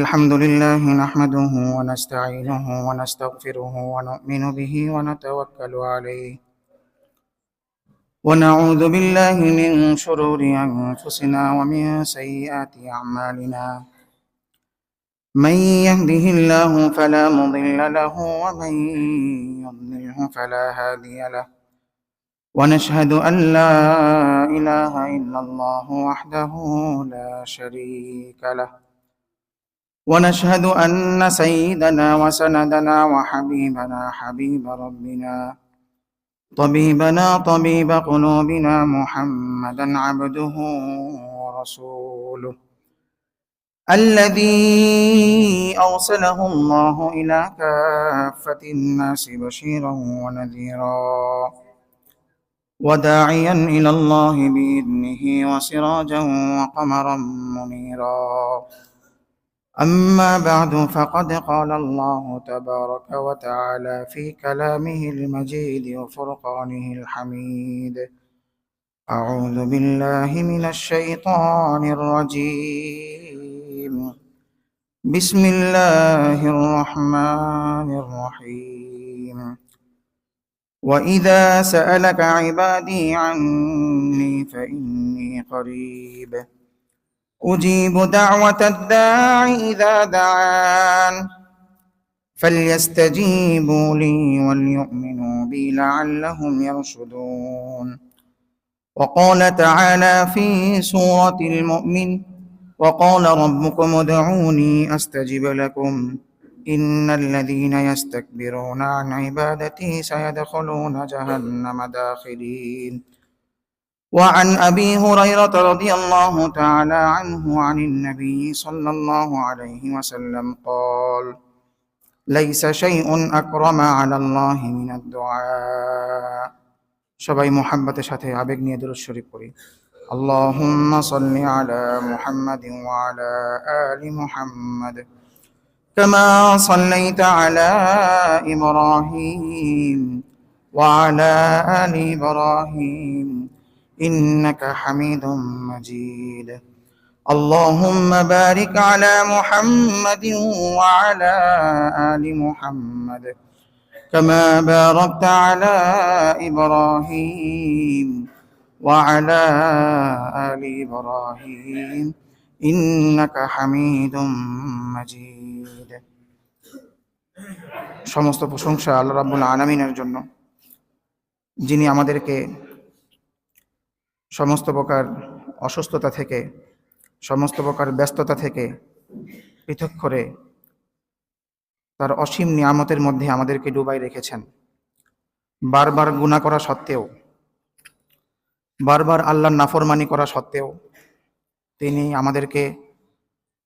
الحمد لله نحمده ونستعينه ونستغفره ونؤمن به ونتوكل عليه. ونعوذ بالله من شرور أنفسنا ومن سيئات أعمالنا. من يهده الله فلا مضل له ومن يضلله فلا هادي له. ونشهد أن لا إله إلا الله وحده لا شريك له. ونشهد أن سيدنا وسندنا وحبيبنا حبيب ربنا طبيبنا طبيب قلوبنا محمدا عبده ورسوله. الذي أرسله الله إلى كافة الناس بشيرا ونذيرا وداعيا إلى الله بإذنه وسراجا وقمرا منيرا. أما بعد فقد قال الله تبارك وتعالى في كلامه المجيد وفرقانه الحميد. أعوذ بالله من الشيطان الرجيم. بسم الله الرحمن الرحيم. وإذا سألك عبادي عني فإني قريب. أجيب دعوة الداع إذا دعان. فليستجيبوا لي وليؤمنوا بي لعلهم يرشدون. وقال تعالى في سورة المؤمن وقال ربكم ادعوني أستجب لكم. إن الذين يستكبرون عن عبادتي سيدخلون جهنم داخلين. وعن ابي هريره رضي الله تعالى عنه عن النبي صلى الله عليه وسلم قال ليس شيء اكرم على الله من الدعاء সবাই মোহাম্মতের সাথে আবেগ নিয়ে দুরূদ শরীফ পড়ি اللهم صل على محمد وعلى ال محمد كما صليت على ابراهيم وعلى ال ابراهيم إنك حميد مجيد اللهم بارك على محمد وعلى آل محمد كما باركت على إبراهيم وعلى آل إبراهيم إنك حميد مجيد সমস্ত প্রশংসা আল্লাহ রাব্বুল আলামিনের জন্য যিনি আমাদেরকে সমস্ত প্রকার অসুস্থতা থেকে, সমস্ত প্রকার ব্যস্ততা থেকে পৃথক করে তার অসীম নিয়ামতের মধ্যে আমাদেরকে ডুবাই রেখেছেন। বারবার গুণা করা সত্ত্বেও, বারবার আল্লাহর নাফরমানি করা সত্ত্বেও তিনি আমাদেরকে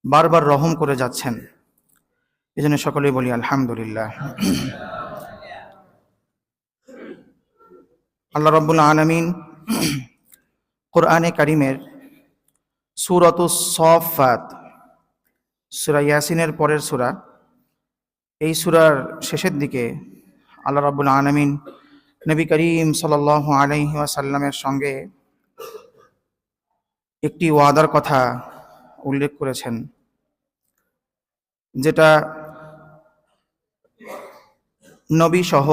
বারবার রহম করে যাচ্ছেন। এই জন্য সকলেই বলি, আলহামদুলিল্লাহ। আল্লাহ রব্বুল আলমিন কোরআনে কারিমের সুরত সফাত সুরা ইয়াসিনের পরের সুরা, এই সুরার শেষের দিকে আল্লাহ রাবুল আলমিন নবী করিম সাল আলহি আসাল্লামের সঙ্গে একটি ওয়াদার কথা উল্লেখ করেছেন, যেটা নবী সহ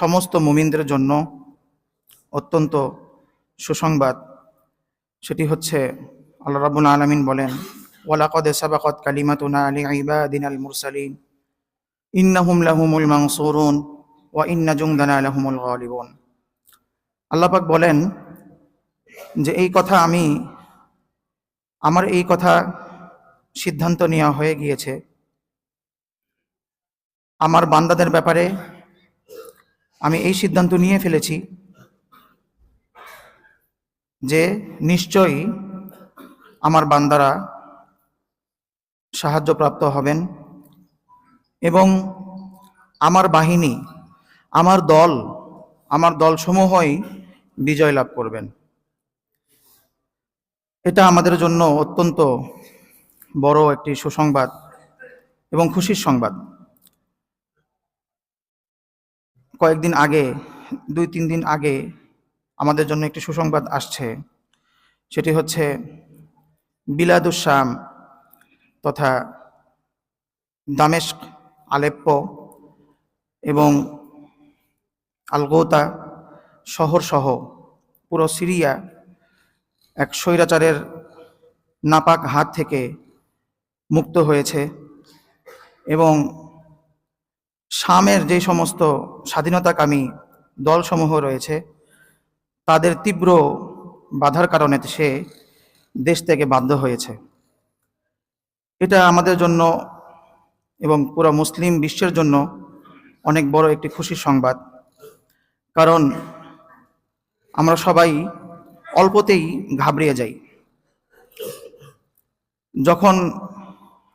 সমস্ত মুমিনদের জন্য অত্যন্ত সুসংবাদ। সেটি হচ্ছে, আল্লাহ রাবুল আলমিন বলেন, ওয়ালাকদ সাবাকত কালিমাতুনা আলী ইবাদিন আল মুরসালিন। ইন্নাহুম লাহুমুল মানসুরুন ওয়া ইন্না জুংদানা লাহুমুল গালিবুন। আল্লাহ পাক বলেন যে, এই কথা আমি, আমার এই কথা সিদ্ধান্ত নেওয়া হয়ে গিয়েছে। আমার বান্দাদের ব্যাপারে আমি এই সিদ্ধান্ত নিয়ে ফেলেছি। যে নিশ্চয়ই আমার বান্দারা সাহায্যপ্রাপ্ত হবেন এবং আমার বাহিনী, আমার দল, আমার দলসমূহই বিজয় লাভ করবেন। এটা আমাদের জন্য অত্যন্ত বড় একটি সুসংবাদ এবং খুশির সংবাদ। কয়েকদিন আগে দুই তিন দিন আগে আমাদের জন্য একটি সুসংবাদ আসছে। সেটি হচ্ছে বিলাদুসাম তথা দামেস্ক, আলেপ্পো এবং আলগোতা শহর সহ পুরো সিরিয়া এক স্বৈরাচারের নাপাক হাত থেকে মুক্ত হয়েছে এবং শামের যে সমস্ত স্বাধীনতাকামী দলসমূহ রয়েছে তাদের তীব্র বাধার কারণে সে দেশ থেকে বাধ্য হয়েছে। এটা আমাদের জন্য এবং পুরো মুসলিম বিশ্বের জন্য অনেক বড় একটি খুশির সংবাদ। কারণ আমরা সবাই অল্পতেই ঘাবড়িয়ে যাই। যখন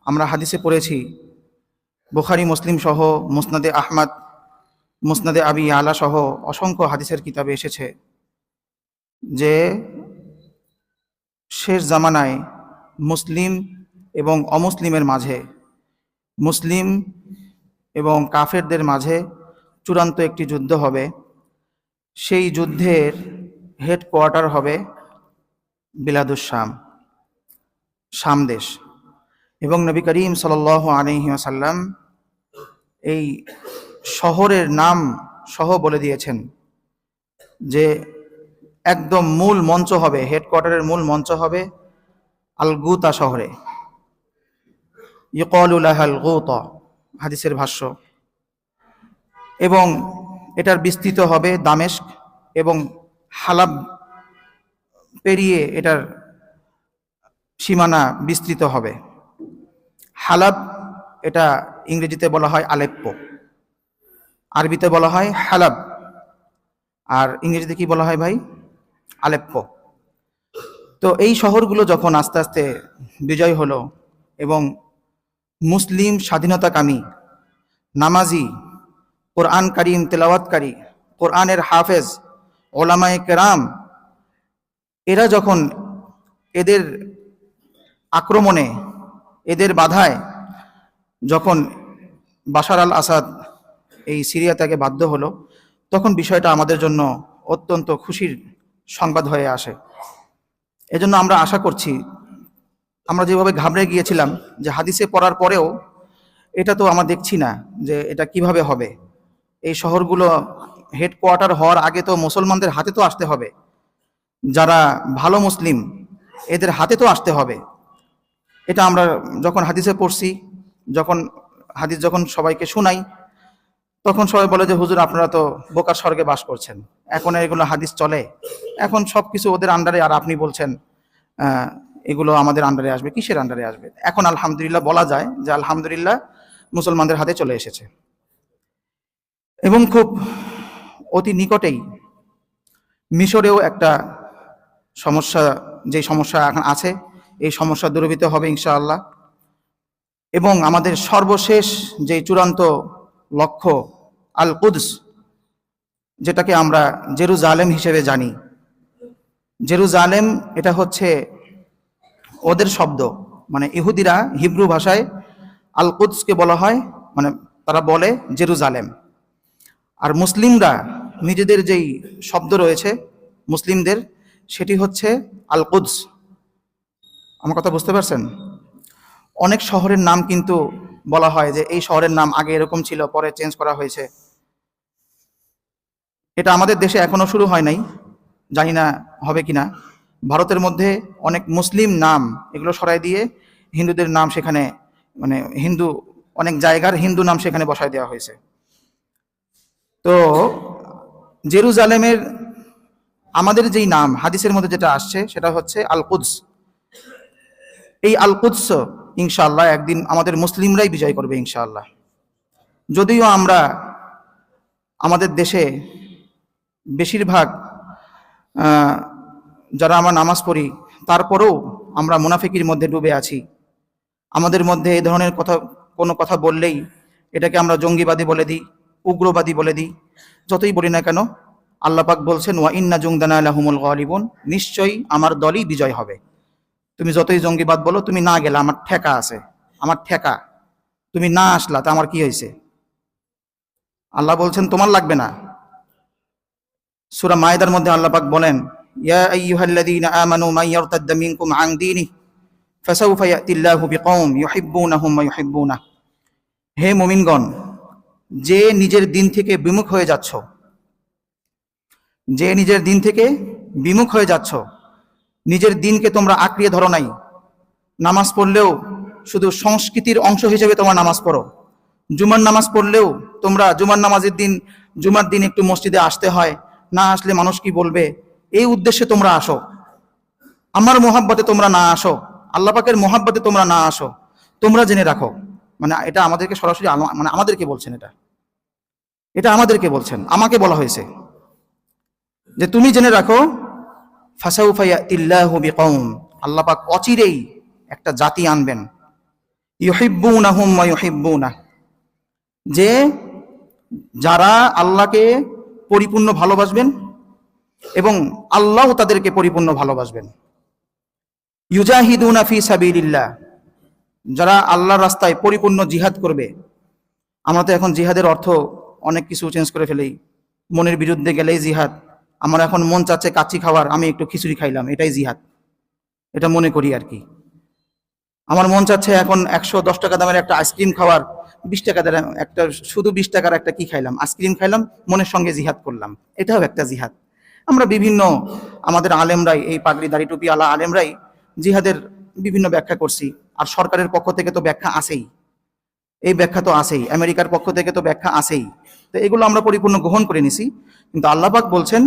আমরা হাদিসে পড়েছি, বুখারি, মুসলিম সহ, মুসনাদে আহমদ, মুসনাদে আবি আলা সহ অসংখ্য হাদিসের কিতাবে এসেছে। যে শেষ জামানায় মুসলিম এবং অমুসলিমের মাঝে, মুসলিম এবং কাফেরদের মাঝে চূড়ান্ত একটি যুদ্ধ হবে। সেই যুদ্ধের হেডকোয়ার্টার হবে বিলাদুসাম শাম দেশ। এবং নবী করিম সাল আলহি আসাল্লাম এই শহরের নাম সহ বলে দিয়েছেন যে একদম মূল মঞ্চ হবে হেডকোয়ার্টারের মূল মঞ্চ হবে আলগুতা শহরে। হাদিসের ভাষ্য। এবং এটার বিস্তৃত হবে দামেস্ক এবং হালাব পেরিয়ে এটার সীমানা বিস্তৃত হবে। হালাব, এটা ইংরেজিতে বলা হয় আলেপ্পো। আরবিতে বলা হয় হালাব। আর ইংরেজিতে কি বলা হয় ভাই? আলেপ্পো। তো এই শহরগুলো যখন আস্তে আস্তে বিজয় হলো এবং মুসলিম স্বাধীনতাকামী, নামাজি, কোরআন করিম তেলাওয়াতকারী কোরআনের হাফেজ, ওলামায়ে কেরাম, এরা যখন এদের আক্রমণে, এদের বাধায় যখন বাশার আল আসাদ এই সিরিয়া থেকে বাধ্য হলো, তখন বিষয়টা আমাদের জন্য অত্যন্ত খুশির সংবাদ হয়ে আসে। এজন্য আমরা আশা করছি, আমরা যেভাবে ঘাবড়ে গিয়েছিলাম যে হাদিসে পড়ার পরেও এটা তো আমরা দেখছি না যে এটা কীভাবে হবে। এই শহরগুলো হেডকোয়ার্টার হওয়ার আগে তো মুসলমানদের হাতে তো আসতে হবে। যারা ভালো মুসলিম, এদের হাতে তো আসতে হবে। এটা আমরা যখন হাদিসে পড়ছি, যখন হাদিস যখন সবাইকে শোনাই, তখন সবাই বলে যে, হুজুর, আপনারা তো বোকার স্বর্গে বাস করছেন। এখন এগুলো হাদিস চলে। এখন সব কিছু ওদের আন্ডারে আর আপনি বলছেন এগুলো আমাদের আন্ডারে আসবে, কিসের আন্ডারে আসবে? এখন আলহামদুলিল্লাহ বলা যায় যে আলহামদুলিল্লাহ মুসলমানদের হাতে চলে এসেছে। এবং খুব অতি নিকটেই মিশরেও একটা সমস্যা, যে সমস্যা এখন আছে, এই সমস্যা দূরীভূত হবে ইনশাআল্লাহ। এবং আমাদের সর্বশেষ যে চূড়ান্ত লক্ষ্য আল কুদস যেটাকে আমরা জেরুজালেম হিসেবে জানি। জেরুজালেম এটা হচ্ছে ওদের শব্দ মানে ইহুদিরা হিব্রু ভাষায় আল কুদসকে বলা হয় মানে তারা বলে জেরুজালেম। আর মুসলিমরা নিজেদের যেই শব্দ রয়েছে মুসলিমদের, সেটি হচ্ছে আল কুদস আমার কথা বুঝতে পারছেন? অনেক শহরের নাম কিন্তু বলা হয় যে এই শহরের নাম আগে এরকম ছিল, পরে চেঞ্জ করা হয়েছে। এটা আমাদের দেশে এখনও শুরু হয় নাই, জানি না হবে কিনা। ভারতের মধ্যে অনেক মুসলিম নাম এগুলো সরাই দিয়ে হিন্দুদের নাম সেখানে মানে হিন্দু, অনেক জায়গার হিন্দু নাম সেখানে বসায় দেওয়া হয়েছে। তো জেরুজালেমের আমাদের যেই নাম, হাদিসের মধ্যে যেটা আসছে সেটা হচ্ছে আল কুদস এই আল কুদস ইনশাআল্লাহ একদিন আমাদের মুসলিমরাই বিজয় করবে ইনশাআল্লাহ। যদিও আমরা আমাদের দেশে বেশিরভাগ যারা আমরা নামাজ পড়ি, তারপরেও আমরা মুনাফিকির মধ্যে ডুবে আছি। আমাদের মধ্যে এই ধরনের কথা, কোনো কথা বললেই এটাকে আমরা জঙ্গিবাদী বলে দিই, উগ্রবাদী বলে দিই। যতই বলি না কেন, আল্লাহ পাক বলছেন, ওয়া ইন্না জুংদানা আলাহুমুল গালিবুন নিশ্চয়ই আমার দলই বিজয় হবে। তুমি যতই জঙ্গিবাদ বলো, তুমি না গেলে আমার ঠেকা আছে, আমার ঠেকা। তুমি না আসলা, তা আমার কি হয়েছে? আল্লাহ বলছেন, তোমার লাগবে না সূরা মায়েদার মধ্যে আল্লাহ পাক বলেন, ইয়া আইয়ুহাল্লাযীনা আমানু মান ইয়ারতাদ্দা মিনকুম আন দীনিহি, ফাসাউফা ইয়াতিল্লাহু বিকওম ইউহিব্বুনাহুম ওয়া ইউহিব্বুনাহ। হে মুমিনগণ, যে নিজের দিন থেকে বিমুখ হয়ে যাচ্ছ, যে নিজের দিন থেকে বিমুখ হয়ে যাচ্ছ, নিজের দিনকে তোমরা আঁকড়িয়ে ধরো নাই। নামাজ পড়লেও শুধু সংস্কৃতির অংশ হিসেবে তোমরা নামাজ পড়ো। জুমার নামাজ পড়লেও তোমরা জুমার নামাজের দিন, জুমার দিন একটু মসজিদে আসতে হয় না আসলে মানুষ কি বলবে? এই উদ্দেশ্যে তোমরা আসো। আমার মোহাব্বতে তোমরা না আসো। আল্লাহ পাকের মোহাব্বতে তোমরা না আসো। তোমরা জেনে রাখো। মানে এটা আমাদেরকে সরাসরি মানে আমাদেরকে বলছেন এটা। এটা আমাদেরকে বলছেন। আমাকে বলা হয়েছে। যে তুমি জেনে রাখো ফাসাউফাইয়াতিল্লাহু বিকৌম আল্লাহ পাক অচিরেই একটা জাতি আনবেন। ইউহিব্বুনাহুম ওয়া ইউহিব্বুনা যে যারা আল্লাহকে পরিপূর্ণ ভালোবাসবেন এবং আল্লাহ তাদেরকে পরিপূর্ণ ভালোবাসবেন। ইউজাহিদুনা ফি সাবিলিল্লাহ। যারা আল্লাহর রাস্তায় পরিপূর্ণ জিহাদ করবে, আমরা তো এখন জিহাদের অর্থ অনেক কিছু চেঞ্জ করে ফেলেই মনের বিরুদ্ধে গেলেই জিহাদ। আমার এখন মন চাচ্ছে কাচ্চি খাওয়ার, আমি একটু খিচুড়ি খাইলাম, এটাই জিহাদ। এটা মনে করি আর কি। আমার মন চাচ্ছে এখন একশো দশ টাকা দামের একটা আইসক্রিম খাওয়ার বিশ টাকা দামের একটা, শুধু বিশ টাকার একটা কি খাইলাম? আইসক্রিম খাইলাম, মনের সঙ্গে জিহাদ করলাম। এটাও একটা জিহাদ। আমরা বিভিন্ন, আমাদের আলেমরাই, এই পাগড়ি দাড়ি টুপি আলা আলেমরাই জিহাদের বিভিন্ন ব্যাখ্যা করছি। আর সরকারের পক্ষ থেকে তো ব্যাখ্যা আসেই এই ব্যাখ্যা তো আসেই আমেরিকার পক্ষ থেকে তো ব্যাখ্যা আসেই তো এগুলো আমরা পরিপূর্ণ গ্রহণ করে নিছি। কিন্তু আল্লাহবাক বলছেন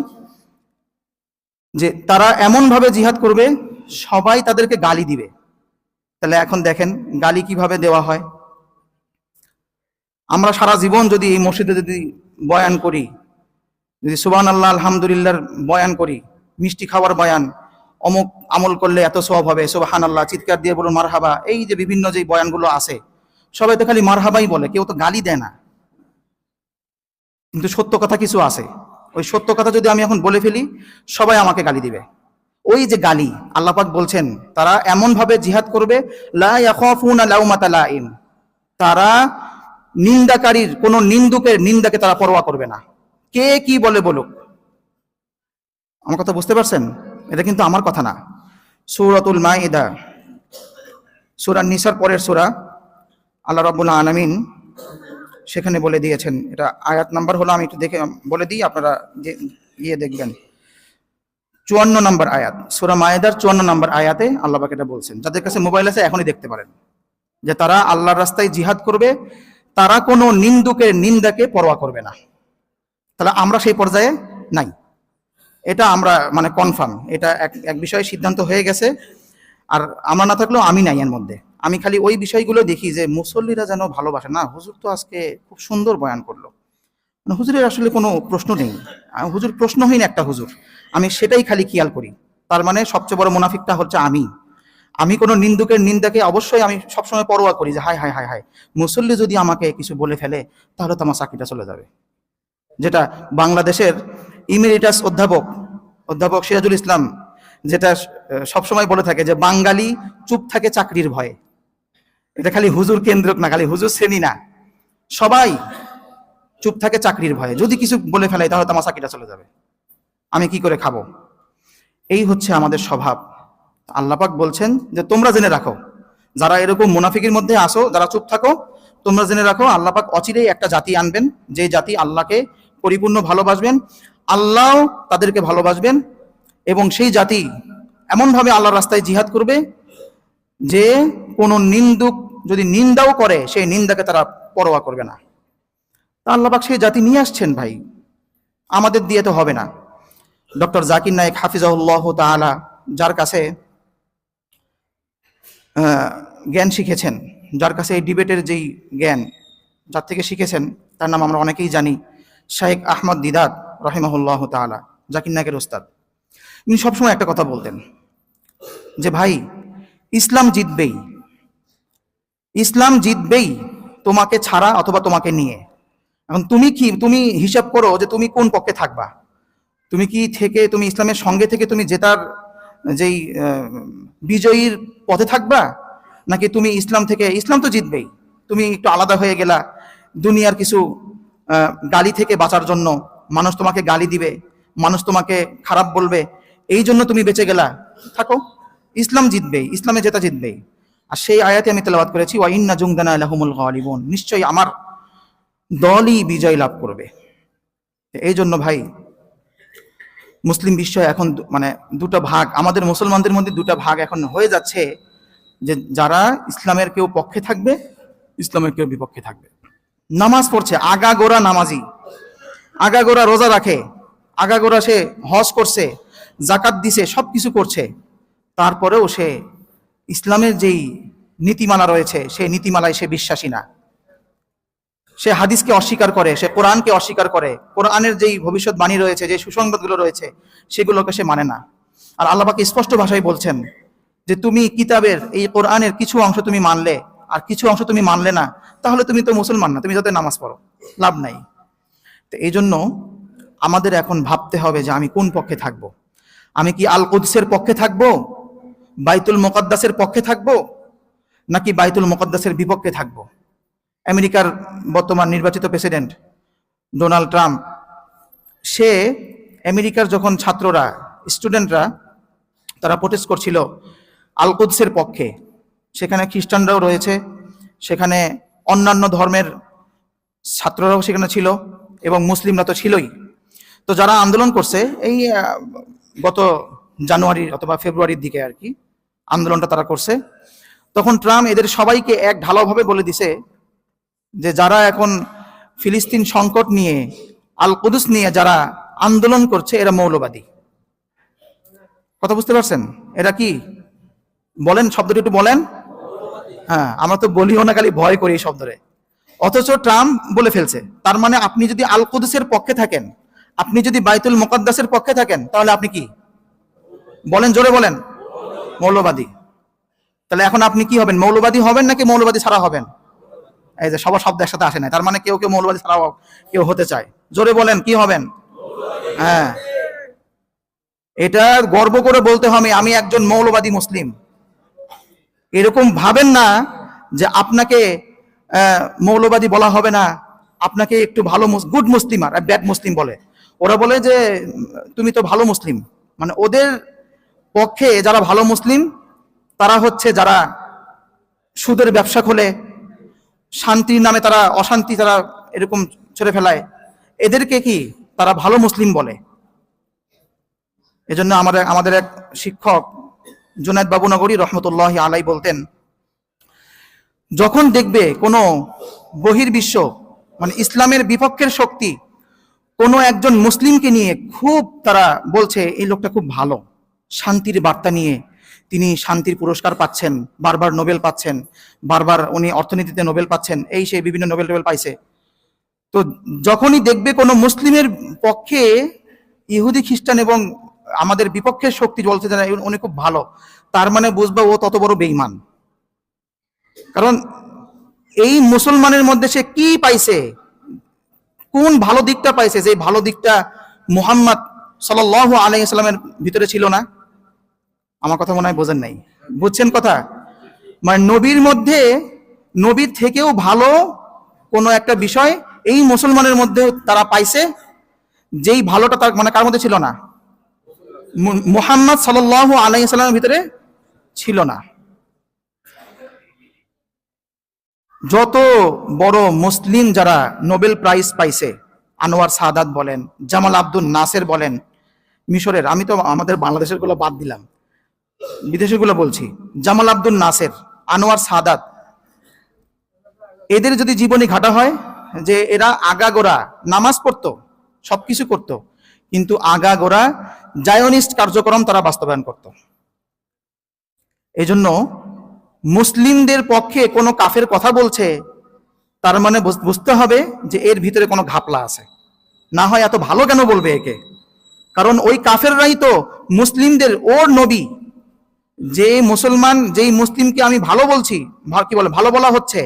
যে, তারা এমন ভাবে জিহাদ করবে, সবাই তাদেরকে গালি দিবে। তাহলে এখন দেখেন গালি কীভাবে দেওয়া হয়? আমরা সারা জীবন যদি এই মসজিদে যদি বয়ান করি, যদি সুবান আল্লাহ আলহামদুলিল্লাহর বয়ান করি, মিষ্টি খাওয়ার বয়ান, অমুক আমল করলে এত সব হবে সুবাহান আল্লাহ চিৎকার দিয়ে বলুন মারহাবা, এই যে বিভিন্ন যে বয়ানগুলো আছে, সবাই তো খালি মারহাবাই বলে, কেউ তো গালি দেয় না। কিন্তু সত্য কথা কিছু আছে। ওই সত্য কথা যদি আমি এখন বলে ফেলি, সবাই আমাকে গালি দিবে। ওই যে গালি আল্লাপাক বলছেন, তারা এমন ভাবে জিহাদ করবে, লা তারা নিন্দাকারীর, কোন নিন্দুকের নিন্দাকে তারা পরোয়া করবে না। কে কি বলে বলুক। আমার কথা বুঝতে পারছেন? এটা কিন্তু আমার কথা না। সূরাতুল মাইদা সূরা নিসার পরের সূরা আল্লাহ রাব্বুল আলামিন সেখানে বলে দিয়েছেন। এটা আয়াত নাম্বার হলো, আমি একটু দেখে বলে দিই, আপনারা গিয়ে দেখবেন। চুয়ান্ন নম্বর আয়াত। সুরা মায়েদার চুয়ান্ন নম্বর আয়াতে আল্লাহ এটা বলছেন। যাদের কাছে মোবাইল আছে, এখনই দেখতে পারেন। যে তারা আল্লাহর রাস্তায় জিহাদ করবে তারা কোনো নিন্দুকের নিন্দাকে পরোয়া করবে না। তাহলে আমরা সেই পর্যায়ে নাই। এটা আমরা মানে কনফার্ম এটা এক এক বিষয়ে সিদ্ধান্ত হয়ে গেছে। আর আমরা না থাকলেও আমি নাই এর মধ্যে। আমি খালি ওই বিষয়গুলো দেখি যে মুসল্লিরা যেন ভালোবাসে। না, হুজুর তো আজকে খুব সুন্দর বয়ান করল। মানে হুজুরের আসলে কোনো প্রশ্ন নেই। হুজুর প্রশ্নহীন একটা হুজুর। আমি সেটাই খালি খেয়াল করি। তার মানে সবচেয়ে বড় মুনাফিকটা হচ্ছে আমি। আমি কোনো নিন্দুকের নিন্দাকে অবশ্যই আমি সবসময় পরোয়া করি যে হাই হাই হাই হাই মুসল্লি যদি আমাকে কিছু বলে ফেলে, তাহলে তো আমার চাকরিটা চলে যাবে। যেটা বাংলাদেশের ইমেরিটাস অধ্যাপক অধ্যাপক সিরাজুল ইসলাম যেটা সবসময় বলে থাকে যে, বাঙালি চুপ থাকে চাকরির ভয়ে। এটা খালি হুজুর কেন্দ্রক না, খালি হুজুর শ্রেণি না। সবাই চুপ থাকে চাকরির ভয়ে। যদি কিছু বলে ফেলাই তাহলে তো আমার চাকরিটা চলে যাবে। আমি কি করে খাব? এই হচ্ছে আমাদের স্বভাব। আল্লাপাক বলছেন যে, তোমরা জেনে রাখো। যারা এরকম মুনাফিকের মধ্যে আসো, যারা চুপ থাকো, তোমরা জেনে রাখো আল্লাপাক অচিরেই একটা জাতি আনবেন, যে জাতি আল্লাহকে পরিপূর্ণ ভালোবাসবেন আল্লাহ তাদেরকে ভালোবাসবেন এবং সেই জাতি এমনভাবে আল্লাহর রাস্তায় জিহাদ করবে যে, কোনো নিন্দুক যদি নিন্দাও করে, সেই নিন্দাকে তারা পরোয়া করবে না। তা আল্লাহবাক সেই জাতি নিয়ে আসছেন ভাই। আমাদের দিয়ে তো হবে না। ডক্টর জাকির নায়েক হাফিজাহুল্লাহ তাআলা যার কাছে জ্ঞান শিখেছেন। যার কাছে এই ডিবেটের যেই জ্ঞান, যার থেকে শিখেছেন, তার নাম আমরা অনেকেই জানি শাহেক আহমদ দিদাত রহিমাহুল্লাহ তাআলা, জাকির নাকের ওস্তাদ। উনি সবসময় একটা কথা বলতেন যে, ভাই, ইসলাম জিতবেই। ইসলাম জিতবেই তোমাকে ছাড়া অথবা তোমাকে নিয়ে। এখন তুমি কি, তুমি হিসাব করো যে তুমি কোন পক্ষে থাকবা? তুমি কি থেকে, তুমি ইসলামের সঙ্গে থেকে তুমি জেতার যেই বিজয়ীর পথে থাকবা? নাকি তুমি ইসলাম থেকে, ইসলাম তো জিতবেই। তুমি একটু আলাদা হয়ে গেলা। দুনিয়ার কিছু গালি থেকে বাঁচার জন্য মানুষ তোমাকে গালি দিবে, মানুষ তোমাকে খারাপ বলবে, এই জন্য তুমি বেঁচে গেলা। থাকো। ইসলাম জিতবেই, ইসলামে জেতা জিতবেই। আর সেই আয়াতে আমি তেলাবাদ করেছি, ওয়া ইন্না জুংদানা লাহুমুল গালিবুন। নিশ্চয়ই আমার দলই বিজয় লাভ করবে। এই জন্য ভাই মুসলিম বিশ্ব এখন মানে দুটো ভাগ, আমাদের মুসলমানদের মধ্যে দুটো ভাগ এখন হয়ে যাচ্ছে যে যারা ইসলামের কেউ পক্ষে থাকবে, ইসলামের কেউ বিপক্ষে থাকবে। নামাজ পড়ছে, আগাগোড়া নামাজি, আগাগোড়া রোজা রাখে, আগাগোড়া সে হজ করছে জাকাত দিছে সব কিছু করছে। তারপরেও সে ইসলামের যেই নীতিমালা রয়েছে, সেই নীতিমালায় সে বিশ্বাসী না। সে হাদিসকে অস্বীকার করে, সে কোরআনকে অস্বীকার করে, কোরআনের যেই ভবিষ্যৎবাণী রয়েছে, যে সুসংবাদগুলো রয়েছে, সেগুলোকে সে মানে না। আর আল্লাহকে স্পষ্ট ভাষায় বলছেন যে তুমি কিতাবের, এই কোরআনের কিছু অংশ তুমি মানলে, আর কিছু অংশ তুমি মানলে না, তাহলে তুমি তো মুসলমান না, তুমি যাতে নামাজ পড়ো, লাভ নাই। তো এই জন্য আমাদের এখন ভাবতে হবে যে আমি কোন পক্ষে থাকব? আমি কি আল কুদসের পক্ষে থাকব? বাইতুল মোকাদ্দাসের পক্ষে থাকব? নাকি বাইতুল মোকাদ্দাসের বিপক্ষে থাকব? আমেরিকার বর্তমান নির্বাচিত প্রেসিডেন্ট ডোনাল্ড ট্রাম্প, সে আমেরিকার যখন ছাত্ররা, স্টুডেন্টরা, তারা প্রোটেস্ট করছিল আলকুদসের পক্ষে। সেখানে খ্রিস্টানরাও রয়েছে, সেখানে অন্যান্য ধর্মের ছাত্ররাও সেখানে ছিল এবং মুসলিমরা তো ছিলই। তো যারা আন্দোলন করছে, এই গত জানুয়ারি অথবা ফেব্রুয়ারির দিকে আর কি, আন্দোলনটা তারা করছে। তখন ট্রাম্প এদের সবাইকে এক ঢালাওভাবে বলে দিছে যে যারা এখন ফিলিস্তিন সংকট নিয়ে আল কুদুস নিয়ে যারা আন্দোলন করছে, এরা মৌলবাদী। কথা বুঝতে পারছেন? এরা কি? বলেন, শব্দটি একটু বলেন। হ্যাঁ আমরা তো বলিও না, খালি ভয় করি এই শব্দরে। অথচ ট্রাম্প বলে ফেলছে, তার মানে আপনি যদি আল কুদুসের পক্ষে থাকেন, আপনি যদি বাইতুল মুকাদ্দাসের পক্ষে থাকেন, তাহলে আপনি কি? বলেন, জোরে বলেন। মৌলবাদী। তাহলে এখন আপনি কি হবেন? মৌলবাদী হবেন নাকি মৌলবাদী ছাড়া হবেন? এই যে সবার শব্দ একসাথে আসে না, তার মানে কেউ কেউ মৌলবাদী ছাড়াও কেউ হতে চায়। জোরে বলেন, কি হবেন? হ্যাঁ। এটা গর্ব করে বলতে হবে, আমি একজন মৌলবাদী মুসলিম। এরকম ভাবেন না যে আপনাকে মৌলবাদী বলা হবে না। আপনাকে একটু ভালো গুড মুসলিম আর ব্যাড মুসলিম বলে। ওরা বলে যে, তুমি তো ভালো মুসলিম। মানে ওদের পক্ষে যারা ভালো মুসলিম, তারা হচ্ছে যারা সুদের ব্যবসা খোলে শান্তির নামে তারা, অশান্তি তারা এরকম ছেড়ে ফেলায়। এদেরকে কি তারা ভালো মুসলিম বলে? এজন্য আমাদের আমাদের এক শিক্ষক জুনায়দ বাবু নগরী রহমতুল্লাহ আলাই বলতেন, যখন দেখবে কোনো বহির্বিশ্ব মানে ইসলামের বিপক্ষের শক্তি কোনো একজন মুসলিমকে নিয়ে খুব তারা বলছে, এই লোকটা খুব ভালো। শান্তির বার্তা নিয়ে তিনি শান্তির পুরস্কার পাচ্ছেন, বারবার নোবেল পাচ্ছেন, বারবার উনি অর্থনীতিতে নোবেল পাচ্ছেন, এই সেই বিভিন্ন নোবেল টোবেল পাইছে। তো যখনই দেখবে কোনো মুসলিমের পক্ষে ইহুদি, খ্রিস্টান এবং আমাদের বিপক্ষের শক্তি বলছে যে উনি খুব ভালো, তার মানে বুঝবে ও তত বড় বেইমান কারণ এই মুসলমানের মধ্যে সে কি পাইছে? কোন ভালো দিকটা পাইছে? যে ভালো দিকটা মুহাম্মদ সাল্লাহ আলাইসাল্লামের ভিতরে ছিল না। আমার কথা মনে হয় বোঝেন নাই। বুঝছেন কথা? মানে নবীর মধ্যে নবীর থেকেও ভালো কোনো একটা বিষয় এই মুসলমানের মধ্যে তারা পাইছে, যেই ভালোটা তার মানে কার মধ্যে ছিল না? মুহাম্মদ সাল্লাহ আলাইসাল্লামের ভিতরে ছিল না। যত বড় মুসলিম যারা নোবেল প্রাইজ পাইছে, আনোয়ার সাদাত বলেন, জামাল আব্দুল নাসের বলেন, মিশরের, আমি তো আমাদের বাংলাদেশেরগুলো বাদ দিলাম। বিদেশেরগুলো বলছি, জামাল আব্দুল নাসের, আনোয়ার সাদাত। এদের যদি জীবনী ঘাটা হয়, যে এরা আগাগোড়া নামাজ পড়তো, সবকিছু করত, কিন্তু আগাগোড়া জায়নিস্ট কার্যক্রম তারা বাস্তবায়ন করত। এই জন্য মুসলিমদের পক্ষে কোনো কাফের কথা বলছে, তার মানে বুঝ- বুঝতে হবে যে এর ভিতরে কোনো ঘাপলা আছে। না হয় এত ভালো কেন বলবে একে? কারণ ওই কাফেররাই তো মুসলিমদের ওর নবী। যে মুসলমান, যেই মুসলিমকে আমি ভালো বলছি কি বলে, ভালো বলা হচ্ছে,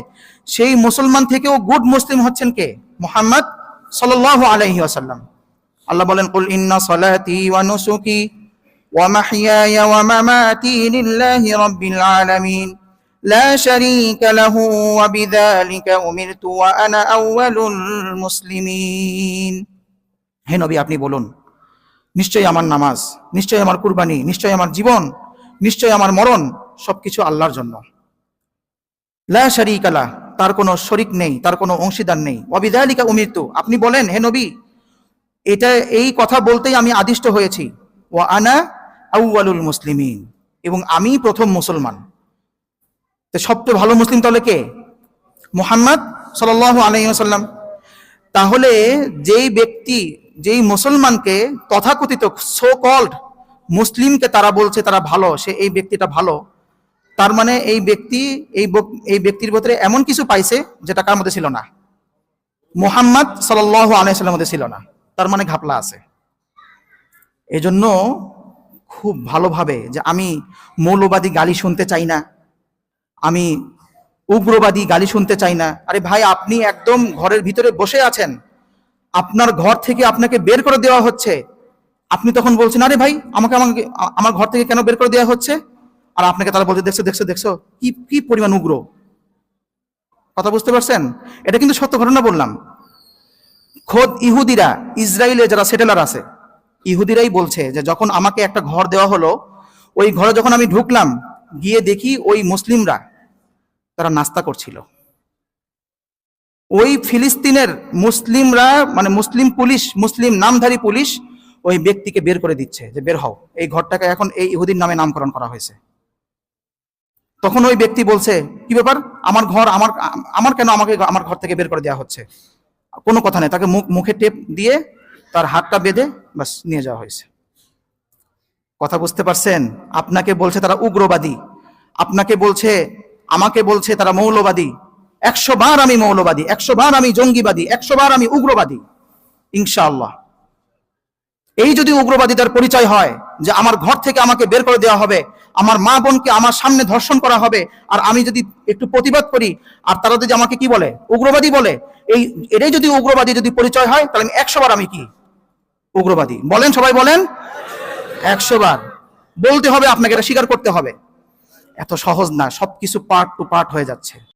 সেই মুসলমান থেকেও গুড মুসলিম হচ্ছেন কে? মোহাম্মদ সাল্লাল্লাহু আলাইহি ওয়াসাল্লাম। আল্লাহ বলেন, কুল ইন্না সালাতি ওয়া নুসুকি ওয়া মাহইয়ায়া ওয়া মামাতি লিল্লাহি রাব্বিল আলামিন। লা শারীকা লাহু ওয়া বিযালিকা উমিরতু ওয়া আনা আউয়ালুল মুসলিমিন। হে নবী, আপনি বলুন, নিশ্চয়ই আমার নামাজ, নিশ্চয়ই আমার কুরবানি, নিশ্চয়ই আমার জীবন নিশ্চয়ই আমার মরণ সবকিছু আল্লাহর জন্য। লা তার কোনো শরিক নেই, তার কোনো অংশীদার নেই। অবিদালিকা উমিরতু, আপনি বলেন, হে নবী, এটা এই কথা বলতেই আমি আদিষ্ট হয়েছি। ও আনা আউয়ালুল মুসলিমিন, এবং আমি প্রথম মুসলমান। তো সবচেয়ে ভালো মুসলিম তাহলে কে? মুহাম্মদ সাল্লাল্লাহু আলাইহি ওয়াসাল্লাম। তাহলে যেই ব্যক্তি, যেই মুসলমানকে তথাকথিত সো কল্ড মুসলিমকে তারা বলছে তারা ভালো, সে এই ব্যক্তিটা ভালো। তার মানে এই ব্যক্তি, এই এই ব্যক্তির ভিতরে এমন কিছু পাইছে যেটা কার মধ্যে ছিল না? মোহাম্মদ সাল্লাল্লাহু আলাইহি সাল্লামের মধ্যে ছিল না। তার মানে ঘাপলা আছে। এজন্য খুব ভালোভাবে যে আমি মৌলবাদী গালি শুনতে চাই না, আমি উগ্রবাদী গালি শুনতে চাই না। আরে ভাই, আপনি একদম ঘরের ভিতরে বসে আছেন। আপনার ঘর থেকে আপনাকে বের করে দেওয়া হচ্ছে। আপনি তখন বলছেন, আরে ভাই, আমাকে আমাকে, আমার ঘর থেকে কেন বের করে দেওয়া হচ্ছে? আর আপনাকে তারা বলছে, দেখছ দেখছ দেখছ, কি কি পরিমাণ উগ্র? কথা বুঝতে পারছেন? এটা কিন্তু সত্য ঘটনা বললাম। খোদ ইহুদিরা ইসরায়েলে যারা সেটেলার আছে, ইহুদিরাই বলছে যে যখন আমাকে একটা ঘর দেওয়া হলো, ওই ঘরে যখন আমি ঢুকলাম, গিয়ে দেখি ওই মুসলিমরা তারা নাস্তা করছিল। ওই ফিলিস্তিনের মুসলিমরা মানে মুসলিম পুলিশ, মুসলিম নামধারী পুলিশ ওই ব্যক্তিকে বের করে দিচ্ছে যে বের হও। এই ঘরটাকে এখন এই ইহুদির নামে নামকরণ করা হয়েছে। তখন ওই ব্যক্তি বলছে, কি ব্যাপার? আমার ঘর, আমার আমার কেন আমাকে আমার ঘর থেকে বের করে দেওয়া হচ্ছে? কোনো কথা নেই। তাকে মুখ, মুখে টেপ দিয়ে তার হাতটা বেঁধে বাস নিয়ে যাওয়া হয়েছে। কথা বুঝতে পারছেন? আপনাকে বলছে তারা উগ্রবাদী। আপনাকে বলছে, আমাকে বলছে তারা মৌলবাদী। একশো বার আমি মৌলবাদী, একশো বার আমি জঙ্গিবাদী, একশো বার আমি উগ্রবাদী। ইনশাআল্লাহ। এই যদি উগ্রবাদীদের পরিচয় হয় যে আমার ঘর থেকে আমাকে বের করে দেওয়া হবে, আমার মা বোনকে আমার সামনে ধর্ষণ করা হবে, আর আমি যদি একটু প্রতিবাদ করি, আর তারা যদি আমাকে কি বলে? উগ্রবাদী বলে। এই, এটাই যদি উগ্রবাদী যদি পরিচয় হয়, তাহলে আমি একশো বার আমি কি? উগ্রবাদী। বলেন সবাই বলেন? একশো বার। বলতে হবে, আপনাকে এটা স্বীকার করতে হবে। এত সহজ না, সবকিছু পার্ট টু পার্ট হয়ে যাচ্ছে।